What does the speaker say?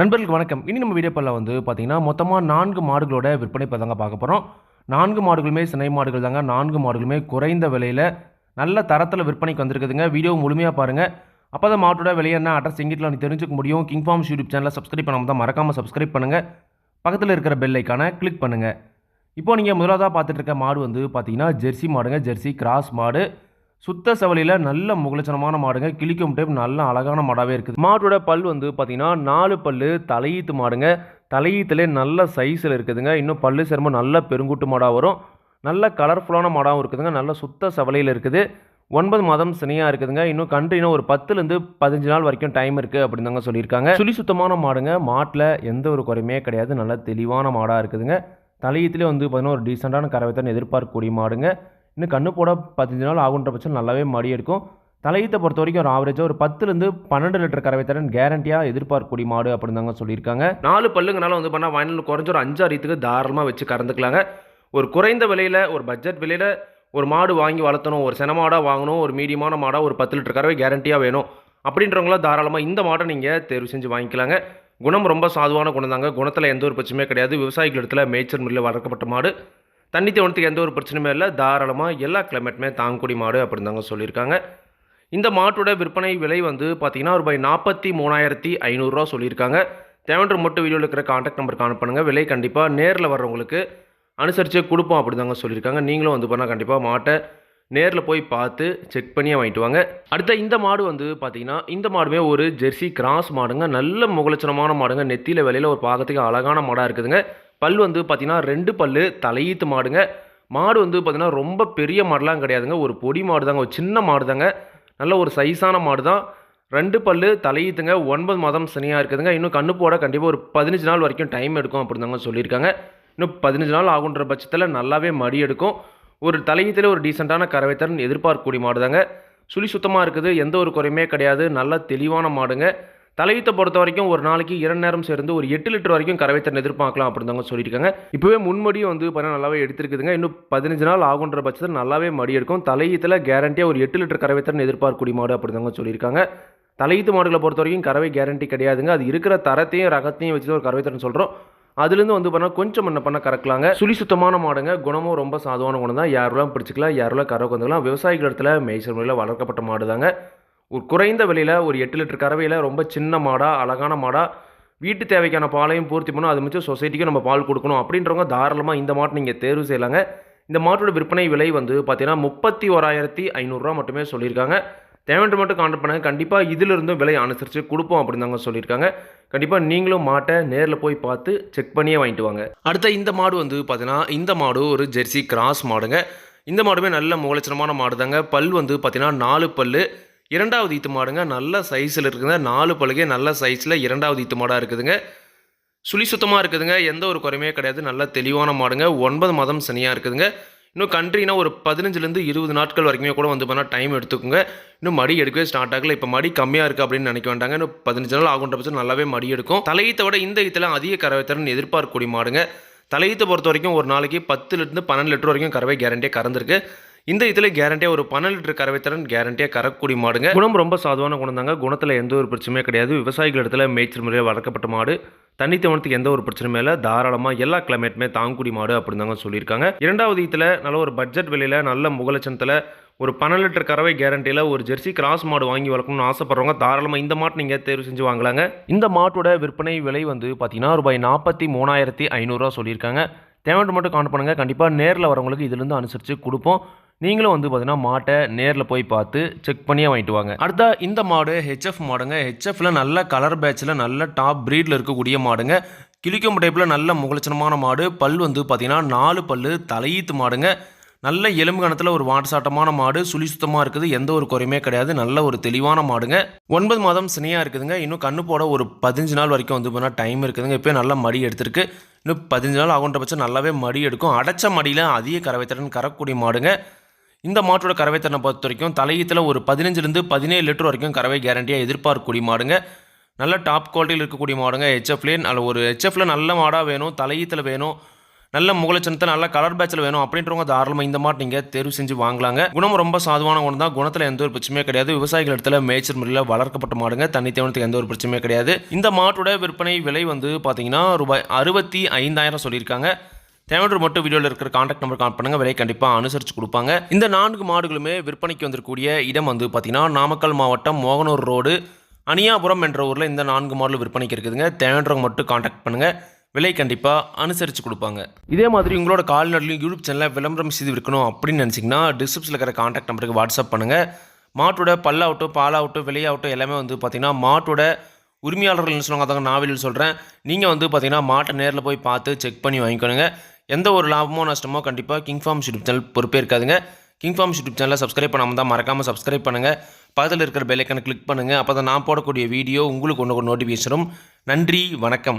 நண்பர்களுக்கு வணக்கம். இனி நம்ம வீடியோ பல்ல வந்து பார்த்தீங்கன்னா மொத்தமாக நான்கு மாடுகளோட விற்பனை பதாங்க பார்க்க போகிறோம் நான்கு மாடுகளுமே சினை மாடுகள் தாங்க. நான்கு மாடுகளுமே குறைந்த விலையில் நல்ல தரத்தில் விற்பனைக்கு வந்திருக்குதுங்க. வீடியோ முழுமையாக பாருங்கள் அப்போ தான் மாட்டோட விலை என்ன அட்ரஸ் எங்கிட்ட நீ தெரிஞ்சுக்க முடியும். கிங் ஃபார்ம்ஸ் யூடியூப் சேனலை சப்ஸ்கிரைப் பண்ணாமல் தான் மறக்காமல் சப்ஸ்கிரைப் பண்ணுங்கள் பக்கத்தில் இருக்கிற பெல் ஐக்கானை கிளிக் பண்ணுங்கள் இப்போ நீங்கள் முதலாவதாக பார்த்துட்டு இருக்க மாடு வந்து பார்த்தீங்கன்னா ஜெர்சி மாடுங்க. ஜெர்சி கிராஸ் மாடு. சுத்த செவலியில் நல்ல முகலட்சணமான மாடுங்க. கிளிக்கும் டைப் நல்ல அழகான மாடாகவே இருக்குது. மாட்டோட பல் வந்து பார்த்தீங்கன்னா நாலு பல் தலையீத்து மாடுங்க. தலையீத்துலேயே நல்ல சைஸில் இருக்குதுங்க. இன்னும் பல்லு சிரமம் நல்ல பெருங்குட்டு மாடாக வரும். நல்ல கலர்ஃபுல்லான மாடாகவும் இருக்குதுங்க. நல்ல சுத்த செவலையில் இருக்குது. ஒன்பது மாதம் சினையாக இருக்குதுங்க. இன்னும் கன்று ஒரு பத்துலேருந்து பதினஞ்சு நாள் வரைக்கும் டைம் இருக்குது அப்படின்னு தாங்க சொல்லியிருக்காங்க. சுழி சுத்தமான மாடுங்க. மாட்டில் எந்த ஒரு குறையுமே கிடையாது. நல்ல தெளிவான மாடாக இருக்குதுங்க. தலையீத்துலேயே வந்து பார்த்தீங்கன்னா ஒரு டீசெண்டான கறவைத்தான் எதிர்பார்க்கக்கூடிய மாடுங்க. இன்னும் கண்ணு போட பதினஞ்சு நாள் ஆகுன்ற பட்சம் நல்லாவே மடி எடுக்கும். தலையீத்தை பொறுத்த வரைக்கும் ஒரு ஆவரேஜாக ஒரு பத்துலேருந்து பன்னெண்டு லிட்டர் கறவை தரன் கேரண்டியாக எதிர்பார்க்கக்கூடிய மாடு அப்படின்னு தாங்க சொல்லியிருக்காங்க. நாலு பல்லுங்கனால வந்து பண்ணால் வாயில் குறைஞ்ச ஒரு அஞ்சு அரியத்துக்கு தாராளமாக வச்சு கறந்துக்கலாங்க. ஒரு குறைந்த விலையில் ஒரு பட்ஜெட் விலையில் ஒரு மாடு வாங்கி வளர்த்தணும் ஒரு செனமாடாக வாங்கணும் ஒரு மீடியமான மாடாக ஒரு பத்து லிட்டர் கறவை கேரண்டியாக வேணும். அப்படின்றவங்களாம் தாராளமாக இந்த மாட்டை நீங்கள் தேர்வு செஞ்சு வாங்கிக்கலாங்க. குணம் ரொம்ப சாதுவான குணம் தாங்க குணத்தில் எந்த ஒரு பிரச்சனையுமே கிடையாது. விவசாயிகள் இடத்துல மேய்ச்சல் முறையில் வளர்க்கப்பட்ட மாடு. தண்ணி தேவனத்துக்கு எந்த ஒரு பிரச்சனையுமே இல்லை. தாராளமாக எல்லா கிளைமேட்டுமே தாங்கக்கூடிய மாடு அப்படின்னு தாங்க சொல்லியிருக்காங்க. இந்த மாட்டோட விற்பனை விலை வந்து பார்த்திங்கன்னா ரூபாய் நாற்பத்தி மூணாயிரத்தி ஐநூறுரூவா சொல்லியிருக்காங்க. தேவன்ற மட்டும் வீடியோவில் இருக்கிற காண்டாக்ட் நம்பருக்கு அனுப்பணுங்க பண்ணுங்கள் விலை கண்டிப்பாக நேரில் வர்றவங்களுக்கு அனுசரித்து கொடுப்போம் அப்படி தாங்க சொல்லியிருக்காங்க. நீங்களும் வந்து பண்ணால் கண்டிப்பாக மாட்டை நேரில் போய் பார்த்து செக் பண்ணியே வாங்கிட்டு வாங்க. அடுத்த இந்த மாடு வந்து பார்த்தீங்கன்னா இந்த மாடுமே ஒரு ஜெர்சி கிராஸ் மாடுங்க. நல்ல முகலட்சணமான மாடுங்க. நெத்தியில் விலையில் ஒரு பார்க்கறதுக்கு அழகான மாடாக இருக்குதுங்க. பல் வந்து பார்த்தீங்கன்னா ரெண்டு பல்லு தலையீத்து மாடுங்க. மாடு வந்து பார்த்தீங்கன்னா ரொம்ப பெரிய மாடுலாம் கிடையாதுங்க. ஒரு பொடி மாடு தாங்க ஒரு சின்ன மாடு தாங்க நல்ல ஒரு சைஸான மாடு தான் ரெண்டு பல் தலையீத்துங்க. ஒன்பது மாதம் சனியாக இருக்குதுங்க. இன்னும் கண்ணு போட கண்டிப்பாக ஒரு பதினஞ்சு நாள் வரைக்கும் டைம் எடுக்கும் அப்படின்னு தாங்க சொல்லியிருக்காங்க. இன்னும் பதினஞ்சு நாள் ஆகுன்ற பட்சத்தில் நல்லாவே மடி எடுக்கும். ஒரு தலையீத்தில் ஒரு டீசெண்டான கறவைத்தரன் எதிர்பார்க்கக்கூடிய மாடு தாங்க சுழி சுத்தமாக இருக்குது. எந்த ஒரு குறையுமே கிடையாது. நல்ல தெளிவான மாடுங்க. தலையீத்தை பொறுத்த வரைக்கும் ஒரு நாளைக்கு இரண்டு நேரம் சேர்ந்து ஒரு எட்டு லிட்டர் வரைக்கும் கறவைத்தரன் எதிர்பார்க்கலாம் அப்படின்னு சொல்லியிருக்காங்க. இப்போவே முன்மடியும் வந்து பார்த்தீங்கன்னா நல்லாவே எடுத்திருக்குதுங்க. இன்னும் பதினஞ்சு நாள் ஆகுன்ற பட்சத்தில் நல்லாவே மடி எடுக்கும். தலையீத்தில் கேரண்டியாக ஒரு எட்டு லிட்டர் கறவைத்தரன் எதிர்பார்க்கக்கூடிய மாடு அப்படின்னு தாங்க சொல்லியிருக்காங்க. தலையீத்து மாடுகளை பொறுத்த வரைக்கும் கறவை கேரண்டி கிடையாதுங்க. அது இருக்கிற தரத்தையும் ரகத்தையும் வச்சு ஒரு ஒரு கறவைத்தரன் சொல்கிறோம் அதுலேருந்து வந்து பண்ணால் கொஞ்சம் என்ன பண்ண கறக்கலாங்க. சுழி சுத்தமான மாடுங்க. குணமும் ரொம்ப சாதுவான குணம் தான் யாரெல்லாம் பிடிச்சிக்கலாம் யாரெல்லாம் கறவை வந்துக்கலாம் விவசாயிகள் இடத்துல மேய்ச்சல் முறையில் வளர்க்கப்பட்ட மாடு தாங்க ஒரு குறைந்த விலையில் ஒரு எட்டு லிட்டர் கறவையில் ரொம்ப சின்ன மாடாக அழகான மாடாக வீட்டு தேவைக்கான பாலையும் பூர்த்தி பண்ணணும். அது மிச்சம் சொசைட்டிக்கும் நம்ம பால் கொடுக்கணும். அப்படின்றவங்க தாராளமாக இந்த மாட்டை நீங்கள் தேர்வு செய்யலாங்க. இந்த மாட்டோட விற்பனை விலை வந்து பார்த்தீங்கன்னா முப்பத்தி ஓராயிரத்தி ஐநூறுரூவா மட்டுமே சொல்லியிருக்காங்க. தேவையான மட்டும் கான்டாக்ட் பண்ணுங்கள் கண்டிப்பாக இதிலிருந்தும் விலை அனுசரித்து கொடுப்போம் அப்படின்னு தாங்க சொல்லியிருக்காங்க. கண்டிப்பாக நீங்களும் மாட்டை நேரில் போய் பார்த்து செக் பண்ணியே வாங்கிட்டு வாங்க. அடுத்த இந்த மாடு வந்து பார்த்தீங்கன்னா இந்த மாடு ஒரு ஜெர்சி கிராஸ் மாடுங்க. இந்த மாடுமே நல்ல முகலட்சணமான மாடு தாங்க பல் வந்து பார்த்தீங்கன்னா நாலு பல் இரண்டாவது ஈத்து மாடுங்க நல்ல சைஸில் இருக்குதுங்க. நாலு பழுகை நல்ல சைஸில் இரண்டாவது ஈத்து மாடாக இருக்குதுங்க. சுழி சுத்தமாக இருக்குதுங்க. எந்த ஒரு குறையுமே கிடையாது. நல்ல தெளிவான மாடுங்க. ஒன்பது மாதம் சனியாக இருக்குதுங்க. இன்னும் கண்ட்ரினா ஒரு பதினஞ்சுலேருந்து இருபது நாட்கள் வரைக்குமே கூட வந்து பண்ணால் டைம் எடுத்துக்கோங்க. இன்னும் மடி எடுக்கவே ஸ்டார்ட் ஆகல. இப்போ மடி கம்மியாக இருக்குது அப்படின்னு நினைக்க வேண்டாங்க. இன்னும் பதினஞ்சு நாள் ஆகுன்ற பட்சம் நல்லாவே மடி எடுக்கும். தலையீத்தை விட இந்த ஈத்தில் அதிக கறவை திறன் எதிர்பார்க்கக்கூடிய மாடுங்க. தலையீத்தை பொறுத்த வரைக்கும் ஒரு நாளைக்கு பத்துலேருந்து பன்னெண்டு லிட்டர் வரைக்கும் கறவை கேரண்டியாக கறந்துருக்கு. இந்த இதில் கேரண்டியாக ஒரு பன்னெண்டு லிட்டர் கறவைத்திறன் கேரண்டியாக கறக்கூடிய மாடுங்க. குணம் ரொம்ப சாதுவான குணம் தாங்க. குணத்தில் எந்த ஒரு பிரச்சனையும் கிடையாது. விவசாயிகள் இடத்துல மேய்ச்சல் முறையில் வளர்க்கப்பட்ட மாடு. தண்ணி தவணத்துக்கு எந்த ஒரு பிரச்சனையும் இல்லை. தாராளமாக எல்லா கிளைமேட்டுமே தாங்கக்கூடிய மாடு அப்படின்னு தாங்க சொல்லியிருக்காங்க. இரண்டாவது இதில் நல்ல ஒரு பட்ஜெட் விலையில் நல்ல முகலட்சணத்தில் ஒரு பன்னெண்டு லிட்டர் கறவை கேரண்டியில் ஒரு ஜெர்சி கிராஸ் மாடு வாங்கி வளர்க்கணும்னு ஆசைப்படுறவங்க தாராளமாக இந்த மாட்டு நீங்கள் தேர்வு செஞ்சு வாங்கலாங்க. இந்த மாட்டோட விற்பனை விலை வந்து பார்த்தீங்கன்னா ரூபாய் நாற்பத்தி மூணாயிரத்தி ஐநூறுரூவா சொல்லியிருக்காங்க. தேவையான மட்டும் கான் பண்ணுங்கள் கண்டிப்பாக நேரில் வரவங்களுக்கு இதுலேருந்து அனுசரித்து கொடுப்போம். நீங்களும் வந்து பார்த்தீங்கன்னா மாட்டை நேரில் போய் பார்த்து செக் பண்ணியே வாங்கிட்டு வாங்க. அடுத்த இந்த மாடு ஹெச்எஃப் மாடுங்க. ஹெச்எஃப்ல நல்ல கலர் பேட்சில் நல்ல டாப் ப்ரீடில் இருக்கக்கூடிய மாடுங்க. கிளிக்கும் டைப்பில் நல்ல முகலட்சணமான மாடு. பல் வந்து பார்த்தீங்கன்னா நாலு பல்லு தலையீத்து மாடுங்க. நல்ல எலும்பு கணத்தில் ஒரு வாட்டசாட்டமான மாடு. சுழி சுத்தமாக இருக்குது. எந்த ஒரு குறையுமே கிடையாது. நல்ல ஒரு தெளிவான மாடுங்க. ஒன்பது மாதம் சினையாக இருக்குதுங்க. இன்னும் கண்ணு போட ஒரு பதினஞ்சு நாள் வரைக்கும் வந்து பார்த்தீங்கன்னா டைம் இருக்குதுங்க. இப்போ நல்ல மடி எடுத்திருக்கு. இன்னும் பதினஞ்சு நாள் ஆகுன்ற பட்சம் நல்லாவே மடி எடுக்கும். அடைச்ச மடியில் அதிக கறவைத்திறன் கறக்கூடிய மாடுங்க. இந்த மாட்டோட கறவைத்தனை பொறுத்த வரைக்கும் தலையீத்தில் ஒரு பதினஞ்சுலேருந்து பதினேழு லிட்டர் வரைக்கும் கறவை கேரண்டியாக எதிர்பார்க்கக்கூடிய மாடுங்க. நல்ல டாப் குவாலிட்டியில் இருக்கக்கூடிய மாடுங்க ஹெச்எஃப்லேயே நல்ல ஒரு ஹெச்எஃப்ல நல்ல மாடாக வேணும் தலையீத்தில் வேணும் நல்ல முகலட்சணத்தில் நல்ல கலர் பேட்சில் வேணும் அப்படின்றவங்க தாராளமாக இந்த மாட்டு நீங்கள் தேர்வு செஞ்சு வாங்கலாங்க. குணம் ரொம்ப சாதுவான குணம் தான். குணத்தில் எந்த ஒரு பிரச்சனையும் கிடையாது. விவசாயிகள் இடத்துல மேய்ச்சல் முறையில் வளர்க்கப்பட்ட மாடுங்க. தண்ணி தேவனத்துக்கு எந்த ஒரு பிரச்சனையும் கிடையாது. இந்த மாட்டோட விற்பனை விலை வந்து பார்த்தீங்கன்னா ரூபாய் அறுபத்தி ஐந்தாயிரம் சொல்லியிருக்காங்க. தேவையான மட்டும் வீடியோவில் இருக்கிற காண்டாக்ட் நம்பர் கால் பண்ணுங்கள் விலை கண்டிப்பாக அனுசரித்து கொடுப்பாங்க. இந்த நான்கு மாடுகளுமே விற்பனைக்கு வந்திருக்கக்கூடிய இடம் வந்து பார்த்தீங்கன்னா நாமக்கல் மாவட்டம் மோகனூர் ரோடு அனியாபுரம் என்ற ஊரில் இந்த நான்கு மாடல் விற்பனைக்கு இருக்குதுங்க. தேவையானவங்க மட்டும் காண்டாக்ட் பண்ணுங்கள் விலை கண்டிப்பாக அனுசரித்து கொடுப்பாங்க. இதே மாதிரி உங்களோட கால்நடையும் யூடியூப் சேனலில் விளம்பரம் செய்து விற்கணும் அப்படின்னு நினச்சிங்கன்னா டிஸ்கிரிப்ஷனில் இருக்கிற காண்டாக்ட் நம்பருக்கு வாட்ஸ்அப் பண்ணுங்கள் மாட்டோட பல்லாகட்டும் பாலாகட்டும் விலையாகட்டும் எல்லாமே வந்து பார்த்திங்கன்னா மாட்டோட உரிமையாளர்கள் என்ன சொல்லுவாங்க அதாங்க நான் வெளியில் சொல்கிறேன் நீங்கள் வந்து பார்த்தீங்கன்னா மாட்டை நேரில் போய் பார்த்து செக் பண்ணி வாங்கிக்கணுங்க எந்த ஒரு லாபமோ நஷ்டமோ கண்டிப்பாக கிங் ஃபார்ம் யூடியூப் சேனல் பொறுப்பே இருக்காதுங்க. கிங் ஃபார்ம் யூடியூப் சேனலை சப்ஸ்கிரைப் பண்ணாமல் தான் மறக்காமல் சப்ஸ்கிரைப் பண்ணுங்கள் பக்கத்தில் இருக்கிற பெல்லைக்கனை கிளிக் பண்ணுங்கள் அப்போ தான் நான் போடக்கூடிய வீடியோ உங்களுக்கு ஒன்று நோட்டிஃபிகேஷனும் நன்றி வணக்கம்.